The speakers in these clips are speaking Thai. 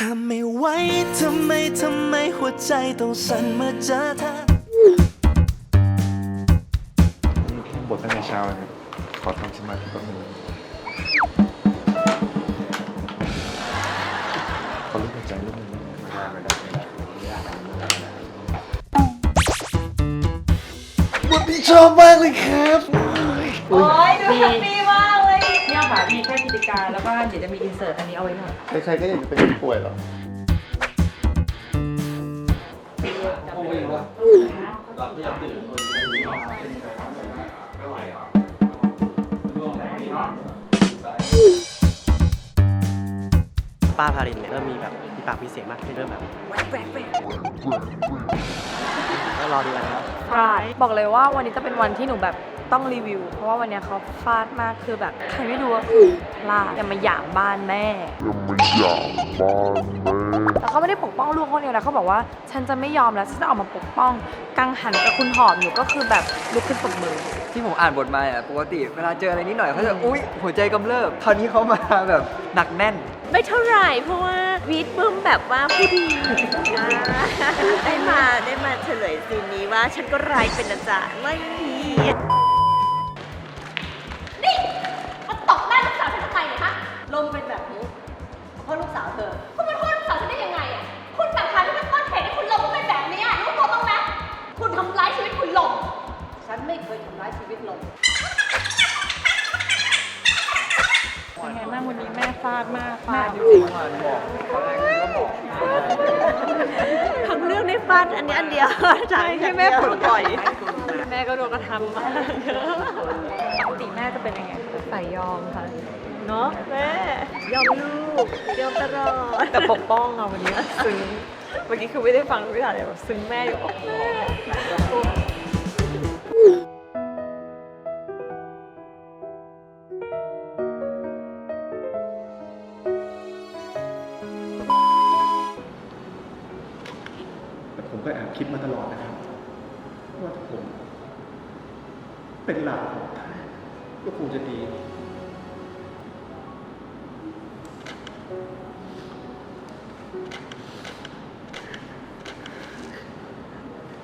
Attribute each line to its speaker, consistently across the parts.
Speaker 1: ห้ามไม่ไหวทำไม ทำไมหัวใจต้องสั่นเมื่อเจอเธอ
Speaker 2: บทตั้งแต่เช้าเลยครับขอทำสมาธิแป๊บนึงขอลุกหายใจนิดนึงไม่ได้ไม่ได้ไม่ได้บทนี้ชอบมากเลยครับ
Speaker 3: โอ้ยดูแฮปปี้มา กเลย
Speaker 4: เนี่ยค่ะมีแค่กิจการแล้วก็เดี๋ยวจะมีอินเสิร์ตอันนี้เอาไว้หน่อย
Speaker 2: ใครๆก็อยากจะเป็นคนป่วยหรอก
Speaker 5: ป้าพารินเนี่ยเริ่มมีแบบมีปากมีเสียงมากขึ้นเริ่มแบบก็รอดูกันนะครับ
Speaker 3: ใช่บอกเลยว่าวันนี้จะเป็นวันที่หนูแบบ ต้องรีวิว เพราะว่าวันเนี้ยเขาฟาดมากคือแบบใครไม่ดูก็คือพลาดอย่ามาหยามบ้านแม่แต่เขาไม่ได้ปกป้องลูกเขาเดียวนะเขาบอกว่า ฉันจะไม่ยอมแล้วฉันจะออกมาปกป้อง กังหันกับคุณหอมอยู่ก็คือแบบลุกขึ้นปรบมือ
Speaker 6: ที่ผมอ่านบทมาอะปกติเวลาเจออะไรนิดหน่อยเขาจะอุ๊ยหัวใจกำเริบคราวนี้เขามาแบบหนักแน่น
Speaker 7: ไม่เท่าไหร่เพราะว่าวีดบึ้มแบบว่าผู้ดีอ่าได้มาได้มาเฉลยซีนนี้ว่าฉันก็ร้ายเป็นนะจ๊ะไม่ดี
Speaker 8: วันนี้แม่
Speaker 3: ฟาดมากฟาดจ
Speaker 6: จ
Speaker 3: ริ
Speaker 6: ริ
Speaker 3: ง
Speaker 6: งๆบอกตอนแรกก็บอก
Speaker 7: ทั้งเรื่องในฟาดอันนี้อันเดียว
Speaker 3: ใช่ให้แม่ปลดปล่อย แม่ก็โดนกระทำมาเยอะปกติแม่จะเป็นยังไงใส่ยอมค่ะ เนาะแม่
Speaker 7: ยอมลูกยอมตลอด
Speaker 3: แต่ปกป้องเราวันนี้ซึ้งเมื่อกี้คือไม่ได้ฟังไม่ได้เลยแบบซึ้งแม่อยู่
Speaker 2: แต่ผมก็แอบคิดมาตลอดนะครับ ว่าถ้าผม เป็นหลานของท่านก็คงจะดี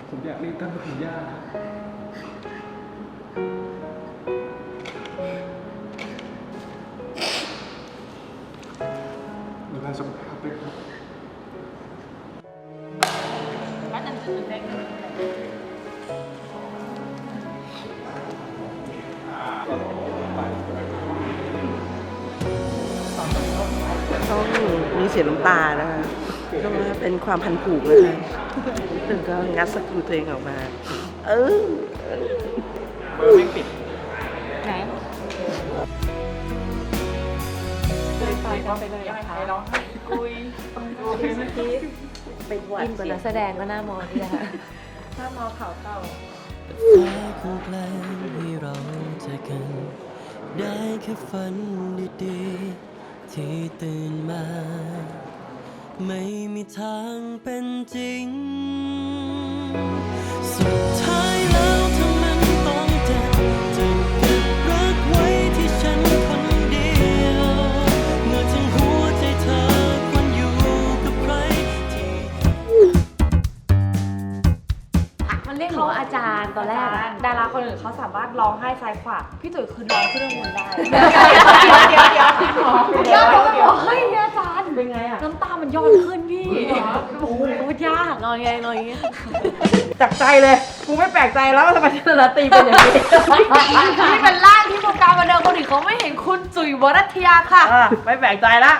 Speaker 2: ผมอยากเรียกท่านว่าคุณย่า
Speaker 9: ต้องมีเสียน้ำตานะคะเพราะว่าเป็นความพันผูกนะคะถึงก็งัดสกิลตัวเองออกมา เออ
Speaker 3: ไหนไปกันไปเลยนะคะร้องไห้กุยเป็นหวัดอินกว่านักแสดงก็น่ามองนี่แหละค่ะถ้ามองเขาเต่า
Speaker 1: ฟ้าคงแกล้งให้เราเจอกัน ได้แค่ฝันดีๆ ที่ตื่นมา ไม่มีทางเป็นจริง สุดท้าย คนอื่
Speaker 3: นเขาสามารถร้องไห้ซ้ายขวาพี่ตุ๋ยคือร้องขึ้นข้างบนได้เดี๋ยวเดี๋ยวเดี๋ยวเดี๋ยวเดี๋ยวเดี๋ยวเฮ้ยเนี่ยอาจารย์เป็นไงอะน้ำตามันย้อนขึ้นพี่โอ้โหยากนอนไงนอนอย่างเงี้ย
Speaker 4: จากใจเลยกูไม่แปลกใจแล้วว่าทำไมชนตีเป็นอย่างนี้
Speaker 3: นี่เป็นร่างที่วงการบันเทิงคนอื่นเขาไม่เห็นคุณจุ๋ยวรัตยาค่ะ
Speaker 4: อะไม่แปลกใจละ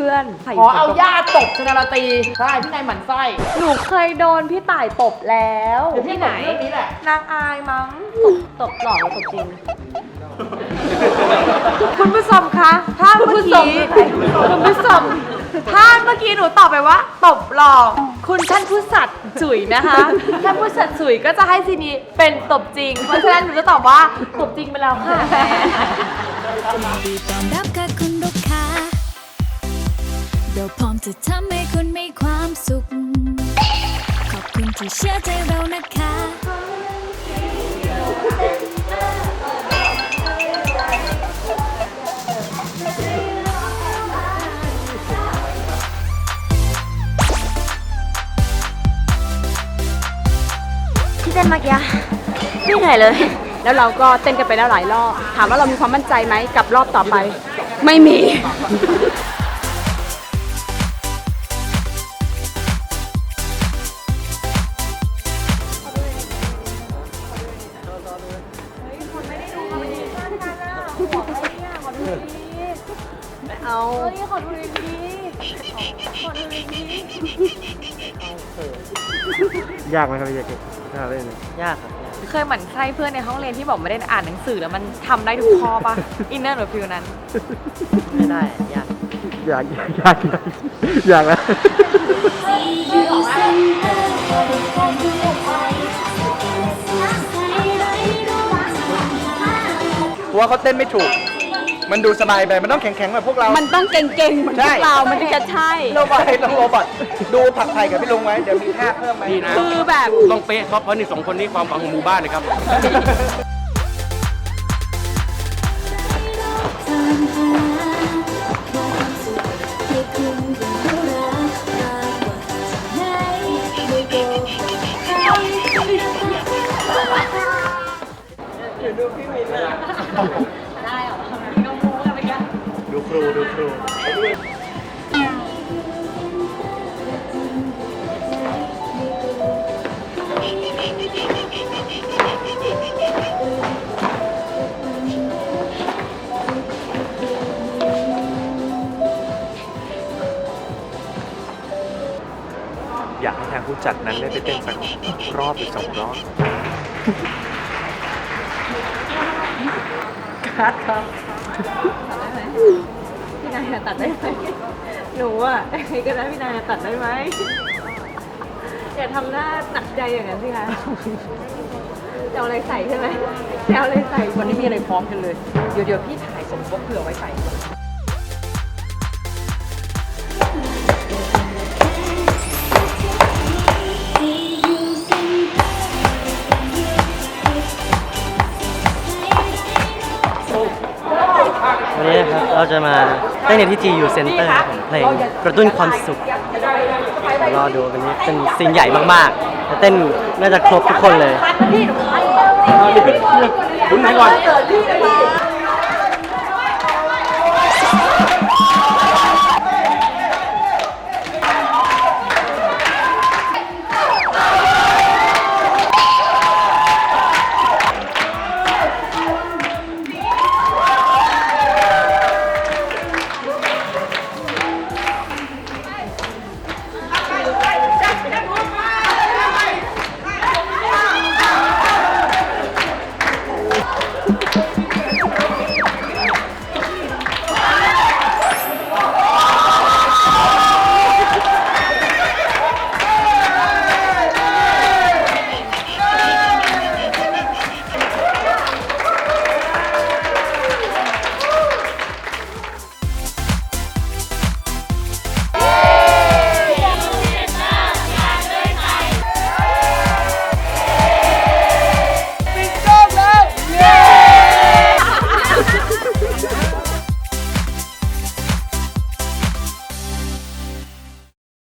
Speaker 3: พื่อนๆใส่
Speaker 4: ขอเอาญาติตบชนาลาตีใช่พี่นายหมั่นไส้
Speaker 3: หนูเคยโดนพี่ต่ายตบแล้ว
Speaker 4: เดี๋ยวพี่
Speaker 3: ที่ไหน
Speaker 4: ตบเรื่องนี้แหละ
Speaker 3: นางอายมั้งตบตบหล่อหรือตบจริง คุณผู้ชมคะถ้าเมื่อกี้คุณผู้ชมถ้าเมื่อกี้หนูตอบไปว่า ตบหลอก คุณท่านผู้สัตว์จุ๋ยนะคะท่านผู้สัตว์จุ๋ยก็จะให้ซีนี้เป็นตบจริง เพราะฉะนั้นหนูจะตอบว่าตบจริงไปแล้วค่ะ
Speaker 8: เราพร้อมจะทำให้คุณมีความสุข ขอบคุณที่
Speaker 10: เชื่อใจเรานะคะ
Speaker 7: ที่เต้นเมื่อกี้ไม่เหนื่อยเลย
Speaker 8: แล้วเราก็เต้นกันไปแล้วหลายรอบ ถามว่าเรามีความมั่นใจไหมกับรอบต่อไป ไม่มี
Speaker 7: เอาเฮ้
Speaker 5: ย
Speaker 3: ขอดูดีขอดูดีย
Speaker 11: า
Speaker 5: กไหมครับพี่แจ็คเก็ตยากเล่นยากครับ
Speaker 3: เคยหมั่นไส้เพื่อนในห้องเรียนที่บอกไม่ได้อ่านหนังสือแล้วมันทำได้ทุกข้อปะอินเนอร์หรือฟิลนั้น
Speaker 5: ไม่ได้ยาก
Speaker 2: อยากอยากอยากอยากแล้ว
Speaker 6: เพราะ ว่าเขาเต้นไม่ถูก มันดูสบายไป มันต้องแข็งๆแบบพวกเรา
Speaker 8: มันต้องเก่งๆเหมือนพวกเรา มันถึงจะใช่
Speaker 6: โรบอทต้องโรบอทดูผักไทยกับพี่ลุงไว้ เดี๋ยวมีท่าเพิ่มไหม
Speaker 8: คือแบบ
Speaker 5: ต้องเป๊ะครับเพราะนี่สองคนนี้ความหวังของหมู่บ้านเลยครับ
Speaker 2: ดูครูดูครู
Speaker 12: อยากให้ทางผู้จัดนั้นได้ไปเต้นสักรอบหรือสองรอบ
Speaker 3: พี่นายตัดได้ไหมหนูอะใครก็ได้พี่นายตัดได้ไหมอย่าทำหน้าหนักใจอย่างนั้นสิคะจะเอาอะไรใส่ใช่ไหมจะเอาอะไรใส่
Speaker 4: วันนี้มีอะไรพร้อมกันเลย เดี๋ยวเดี๋ยวพี่ถ่ายสมทบเผื่อไว้ใส่
Speaker 5: นี้นะครับเราจะมาเต้นในที่ GU Center ครับผมเพลงกระตุ้นความสุขเดี๋ยวรอดูวันนี้เป็นซีนใหญ่มากๆจะเต้นน่าจะครบทุกคนเลย
Speaker 2: คุณไหนก่อน